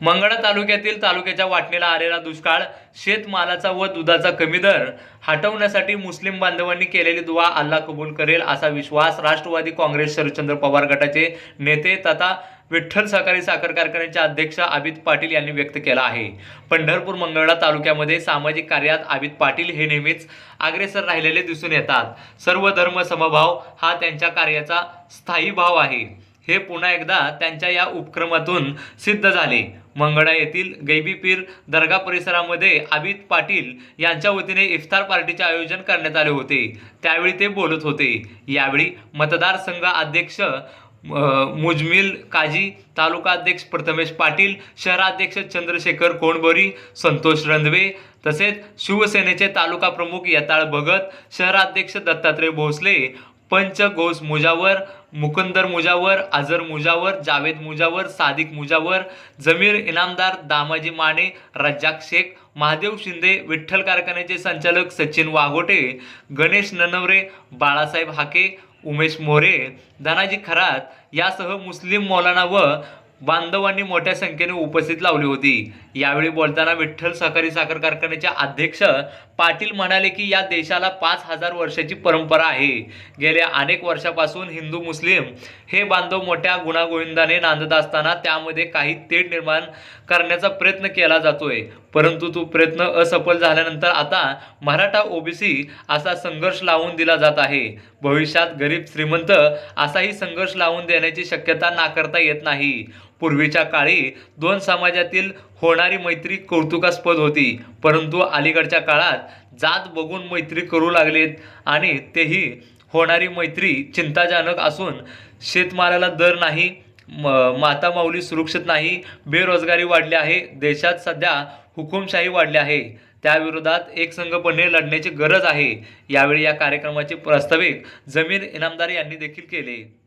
मंगळा तालुक्यातील तालुक्याच्या वाटणीला आलेला दुष्काळ शेतमालाचा व दुधाचा कमी दर हटवण्यासाठी मुस्लिम बांधवांनी केलेली दुवा अल्लाह कबूल करेल असा विश्वास राष्ट्रवादी काँग्रेस शरदचंद्र पवार गटाचे नेते तथा विठ्ठल सहकारी साखर कारखान्याचे अध्यक्ष आबिद पाटील यांनी व्यक्त केला आहे. पंढरपूर मंगळा तालुक्यामध्ये सामाजिक कार्यात आबिद पाटील हे नेहमीच अग्रेसर राहिलेले दिसून येतात. सर्व धर्म समभाव हा त्यांच्या कार्याचा स्थायी भाव आहे. हे पुन्हा एकदा त्यांच्या या उपक्रमातून सिद्ध झाले. मंगळा येथील गैबी पीर दर्गा परिसरामध्ये आबिद पाटील यांच्या वतीने इफ्तार पार्टीचे आयोजन करण्यात आले होते. त्यावेळी ते बोलत होते. यावेळी मतदारसंघ अध्यक्ष मुजमिल काजी तालुका अध्यक्ष प्रथमेश पाटील शहराध्यक्ष चंद्रशेखर कोणबोरी संतोष रंधवे तसेच शिवसेनेचे तालुका प्रमुख यताळ भगत शहराध्यक्ष दत्तात्रय भोसले पंच घोष मुजावर मुकंदर मुजावर अझर मुजावर जावेद मुजावर सादिक मुजावर जमीर इनामदार दामाजी माने रज्जाक शेख महादेव शिंदे विठ्ठल कारखान्याचे संचालक सचिन वाघोटे गणेश ननवरे बाळासाहेब हाके उमेश मोरे धनाजी खरात यासह मुस्लिम मौलाना व बांधवांनी मोठ्या संख्येने उपस्थित लावली होती. यावेळी बोलताना विठ्ठल सहकारी साखर कारखान्याचे अध्यक्ष पाटील म्हणाले की या देशाला पाच हजार वर्षाची परंपरा आहे. गेल्या अनेक वर्षापासून हिंदू मुस्लिम हे बांधव मोठ्या गुणागोविंदाने नांदत असताना त्यामध्ये काही तेढ निर्माण करण्याचा प्रयत्न केला जातोय. परंतु तो प्रयत्न असफल झाल्यानंतर आता मराठा ओबीसी असा संघर्ष लावून दिला जात आहे. भविष्यात गरीब श्रीमंत असाही संघर्ष लावून देण्याची शक्यता नाकारता येत नाही. पूर्वीच्या काळी दोन समाजातील होणारी मैत्री कौतुकास्पद होती. परंतु अलीकडच्या काळात जात बघून मैत्री करू लागलेत आणि तेही होणारी मैत्री चिंताजनक असून शेतमालाला दर नाही म- माता माऊली सुरक्षित नाही बेरोजगारी वाढली आहे. देशात सध्या हुकुमशाही वाढली आहे. त्याविरोधात एकसंघपणे लढण्याची गरज आहे. यावेळी या कार्यक्रमाचे प्रास्ताविक जमीर इनामदार यांनी देखील केले.